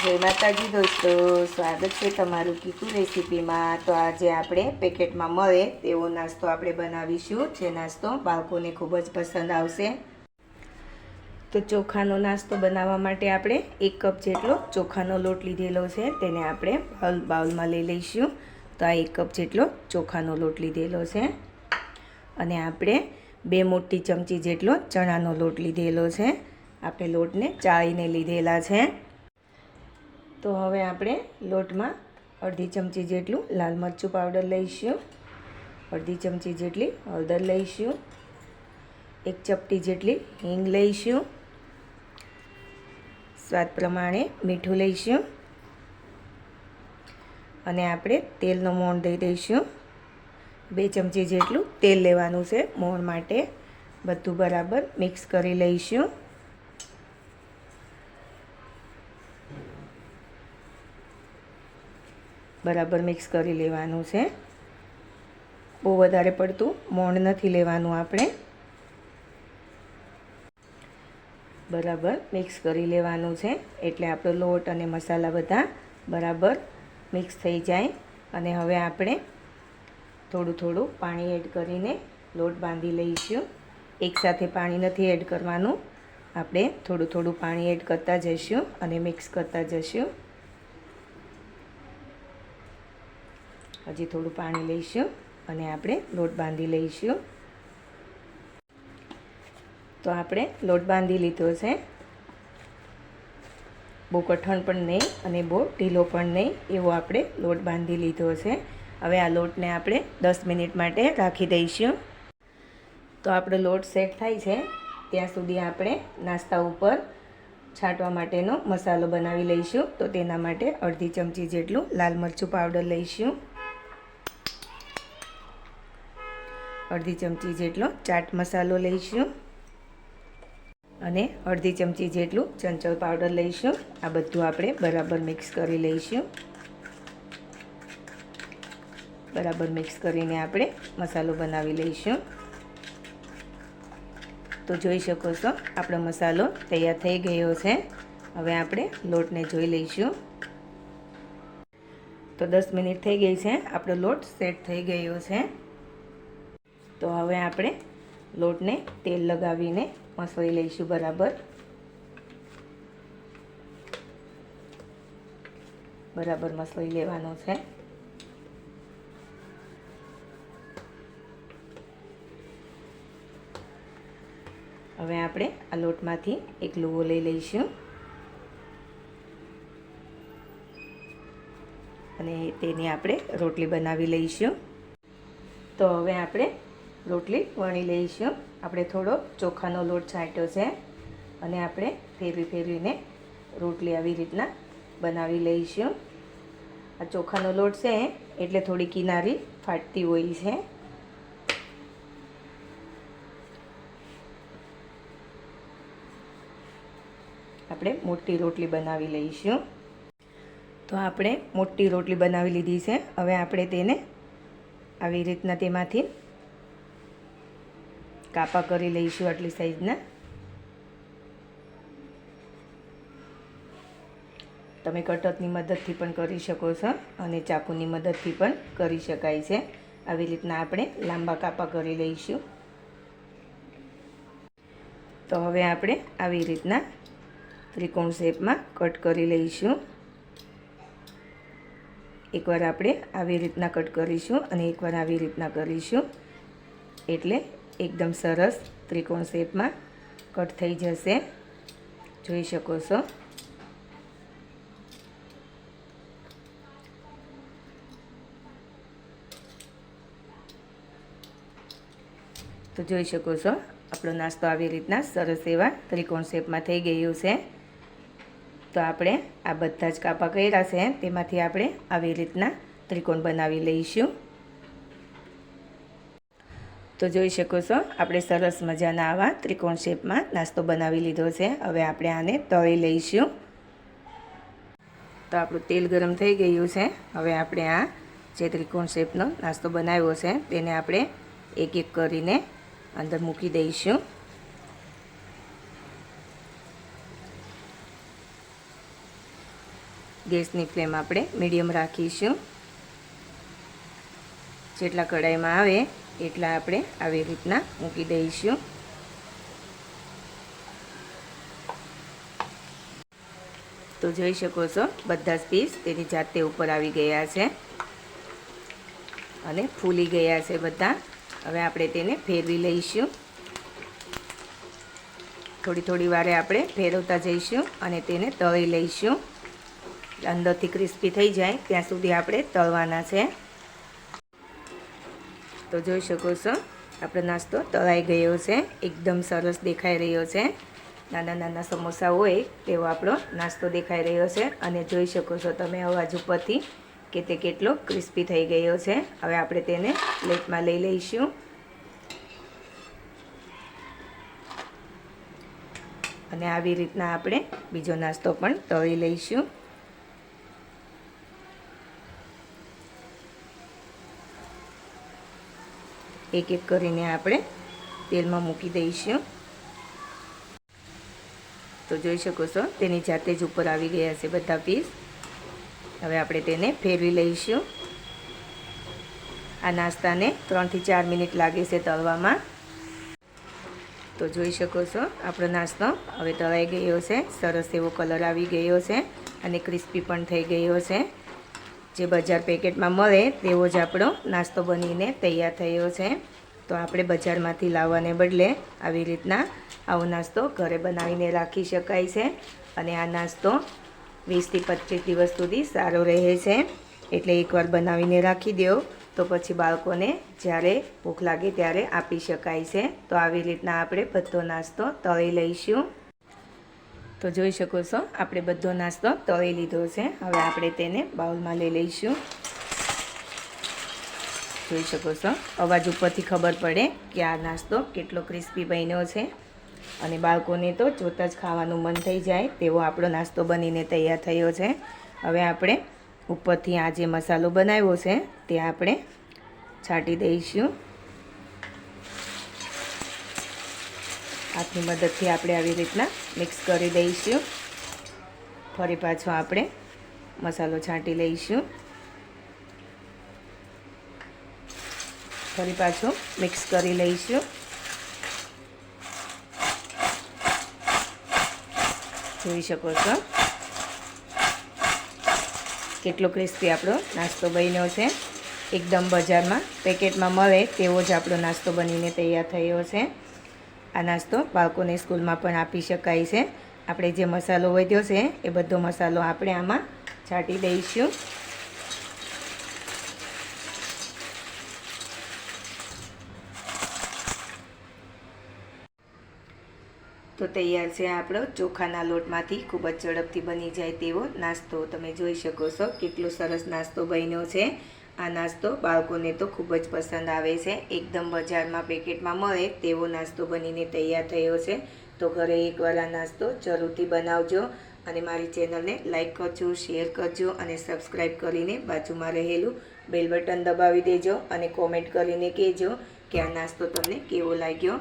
જય માતાજી દોસ્તો, સ્વાગત છે તમારું કીકુ રેસીપીમાં. તો આજે આપણે પેકેટમાં મળે તેવો નાસ્તો આપણે બનાવીશું, જે નાસ્તો બાળકોને ખૂબ જ પસંદ આવશે. તો ચોખાનો નાસ્તો બનાવવા માટે આપણે એક કપ જેટલો ચોખાનો લોટ લીધેલો છે, તેને આપણે બાઉલ, બાઉલમાં લઈ લઈશું. તો આ એક કપ જેટલો ચોખાનો લોટ લીધેલો છે. અને આપણે બે મોટી ચમચી જેટલો ચણાનો લોટ લીધેલો છે. આપણે લોટને ચાળીને લીધેલા છે. તો હવે આપણે લોટમાં અડધી ચમચી જેટલું લાલ મરચું પાવડર લઈશું. અડધી ચમચી જેટલી હળદર લઈશું. એક ચપટી જેટલી હિંગ લઈશું. સ્વાદ પ્રમાણે મીઠું લઈશું. અને આપણે તેલનો મોણ દઈ દઈશું. બે ચમચી જેટલું તેલ લેવાનું છે મોણ માટે. બધું બરાબર મિક્સ કરી લઈશું. બરાબર મિક્સ કરી લેવાનું છે. બહુ વધારે પડતું મોણ નથી લેવાનું આપણે. બરાબર મિક્સ કરી લેવાનું છે. એટલે આપણો લોટ અને મસાલા બધા બરાબર મિક્સ થઈ જાય. અને હવે આપણે થોડું થોડું પાણી એડ કરીને લોટ બાંધી લઈશું. એકસાથે પાણી નથી એડ કરવાનું. આપણે થોડું થોડું પાણી એડ કરતા જઈશું અને મિક્સ કરતા જઈશું. હજી થોડું પાણી લઈશું અને આપણે લોટ બાંધી લઈશું. તો આપણે લોટ બાંધી લીધો છે. બહુ કઠણ પણ નહીં અને બહુ ઢીલો પણ નહીં એવો આપણે લોટ બાંધી લીધો છે. હવે આ લોટને આપણે દસ મિનિટ માટે રાખી દઈશું. તો આપણો લોટ સેટ થાય છે. ત્યાં સુધી આપણે નાસ્તા ઉપર છાંટવા માટેનો મસાલો બનાવી લઈશું. તો તેના માટે અડધી ચમચી જેટલું લાલ મરચું પાવડર લઈશું. અડધી ચમચી જેટલો ચાટ મસાલો લઈશું. અને અડધી ચમચી જેટલું ચંચળ પાવડર લઈશું. આ બધું આપણે બરાબર મિક્સ કરી લઈશું. બરાબર મિક્સ કરીને આપણે મસાલો બનાવી લઈશું. તો જોઈ શકો છો, આપણો મસાલો તૈયાર થઈ ગયો છે. હવે આપણે લોટને જોઈ લઈશું. તો દસ મિનિટ થઈ ગઈ છે, આપણો લોટ સેટ થઈ ગયો છે. તો હવે આપણે લોટને તેલ લગાવીને મસળી લઈશું બરાબર? બરાબર મસળી લેવાનો છે. હવે આપણે આ લોટમાંથી એક લુવો લઈ લઈશું. અને તેની આપણે રોટલી બનાવી લઈશું. તો હવે આપણે રોટલી વણી લઈશું. આપણે થોડો ચોખાનો લોટ છાંટ્યો છે અને આપણે ફેરવી ફેરવીને રોટલી આવી રીતના બનાવી લઈશું. આ ચોખાનો લોટ છે એટલે થોડી કિનારી ફાટતી હોય છે. આપણે મોટી રોટલી બનાવી લઈશું. તો આપણે મોટી રોટલી બનાવી લીધી છે. હવે આપણે તેને આવી રીતના તેમાંથી કાપા કરી લઈશું આટલી સાઈઝના તમે કટકની મદદથી પણ કરી શકો છો અને ચાકુની મદદથી પણ કરી શકાય છે. આવી રીતના આપણે લાંબા કાપા કરી લઈશું. તો હવે આપણે આવી રીતના ત્રિકોણ શેપમાં કટ કરી લઈશું. એકવાર આપણે આવી રીતના કટ કરીશું અને એકવાર આવી રીતના કરીશું. એટલે એકદમ સરસ ત્રિકોણ શેપમાં કટ થઈ જશે. જોઈ શકો છો. તો જોઈ શકો છો, આપણો નાસ્તો આવી રીતના સરસ એવા ત્રિકોણ શેપમાં થઈ ગયું છે. તો આપણે આ બધા જ કાપા કર્યા છે, તેમાંથી આપણે આવી રીતના ત્રિકોણ બનાવી લઈશું. તો જોઈ શકો છો, આપણે સરસ મજાના આવા ત્રિકોણ શેપમાં નાસ્તો બનાવી લીધો છે. હવે આપણે આને તળી લઈશું. તો આપણું તેલ ગરમ થઈ ગયું છે. હવે આપણે આ જે ત્રિકોણ શેપનો નાસ્તો બનાવ્યો છે, તેને આપણે એક એક કરીને અંદર મૂકી દઈશું. ગેસની ફ્લેમ આપણે મીડિયમ રાખીશું. જેટલા કઢાઈમાં આવે એટલા આપણે આવી રીતના મૂકી દઈશું. તો જોઈ શકો છો, બધા જ પીસ તેની જાતે ઉપર આવી ગયા છે અને ફૂલી ગયા છે બધા. હવે આપણે તેને ફેરવી લઈશું. થોડી થોડી વારે આપણે ફેરવતા જઈશું અને તેને તળી લઈશું. અંદરથી ક્રિસ્પી થઈ જાય, ત્યાં સુધી આપણે તળવાના છે. તો જોઈ શકો છો. આપણો નાસ્તો તળાઈ ગયો છે. એકદમ સરસ દેખાઈ રહ્યો છે. નાના નાના સમોસા હોય તેવો આપણો નાસ્તો દેખાઈ રહ્યો છે. અને જોઈ શકો છો તમે અવાજ ઉપરથી કે તે કેટલો ક્રિસ્પી થઈ ગયો છે. હવે આપણે તેને પ્લેટમાં લઈ લઈશું. અને આવી રીતના આપણે બીજો નાસ્તો પણ તળી લઈશું. એક એક કરીને આપણે તેલમાં મૂકી દઈશું. તો જોઈ શકો છો, તેની જાતે જ ઉપર આવી ગયા છે બધા પીસ. હવે આપણે તેને ફેરવી લઈશું. આ નાસ્તાને ત્રણથી ચાર મિનિટ લાગે છે તળવામાં. તો જોઈ શકો છો, આપણો નાસ્તો હવે તળાઈ ગયો છે. સરસ એવો કલર આવી ગયો છે અને ક્રિસ્પી પણ થઈ ગયો છે. જે બજાર પેકેટમાં મળે તેવો જ આપણો નાસ્તો બનીને તૈયાર થયો છે. તો આપણે બજારમાંથી લાવવાને બદલે આવી રીતના આવો નાસ્તો ઘરે બનાવીને રાખી શકાય છે અને આ નાસ્તો વીસથી પચીસ દિવસ સુધી સારો રહે છે. એટલે એકવાર બનાવીને રાખી દો તો પછી બાળકોને જ્યારે ભૂખ લાગે ત્યારે આપી શકાય છે. તો આવી રીતના આપણે બધો નાસ્તો તળી લઈશું. તો જોઈ શકો છો, આપણે બધો નાસ્તો તળી લીધો છે. હવે આપણે તેને બાઉલમાં લઈ લઈશું. જોઈ શકો છો, અવાજ ઉપરથી ખબર પડે કે આ નાસ્તો કેટલો ક્રિસ્પી બન્યો છે. અને બાળકોને તો જોતાં જ ખાવાનું મન થઈ જાય તેવો આપણો નાસ્તો બનીને તૈયાર થયો છે. હવે આપણે ઉપરથી આ જે મસાલો બનાવ્યો છે તે આપણે છાંટી દઈશું. હાથની મદદથી આપણે આવી રીતના મિક્સ કરી દઈશું. ફરી પાછો આપણે મસાલો છાંટી લઈશું. ફરી પાછો મિક્સ કરી લઈશું. જોઈ શકો છો. કેટલો ક્રિસ્પી આપણો નાસ્તો બન્યો છે. એકદમ બજારમાં પેકેટમાં મળે તેવો જ આપણો નાસ્તો બનીને તૈયાર થયો છે. આ નાસ્તો બાળકોને સ્કૂલમાં પણ આપી શકાય છે. આપણે જે મસાલો વધ્યો છે, એ બધો મસાલો આપણે આમાં છાંટી દઈશું. તો તૈયાર છે આપણો ચોખાના લોટમાંથી, ખૂબ જ ઝડપથી બની જાય તેવો નાસ્તો. તમે જોઈ શકો છો કેટલો સરસ નાસ્તો બન્યો છે. આ નાસ્તો બાળકોને તો ખૂબ જ પસંદ આવે છે. એકદમ બજારમાં પેકેટમાં મળે તેવો નાસ્તો બનીને તૈયાર થયો છે. તો ઘરે એકવાર આ નાસ્તો જરૂરથી બનાવજો અને મારી ચેનલને લાઇક કરજો, શેર કરજો અને સબસ્ક્રાઈબ કરીને બાજુમાં રહેલું બેલ બટન દબાવી દેજો અને કોમેન્ટ કરીને કહેજો કે આ નાસ્તો તમને કેવો લાગ્યો.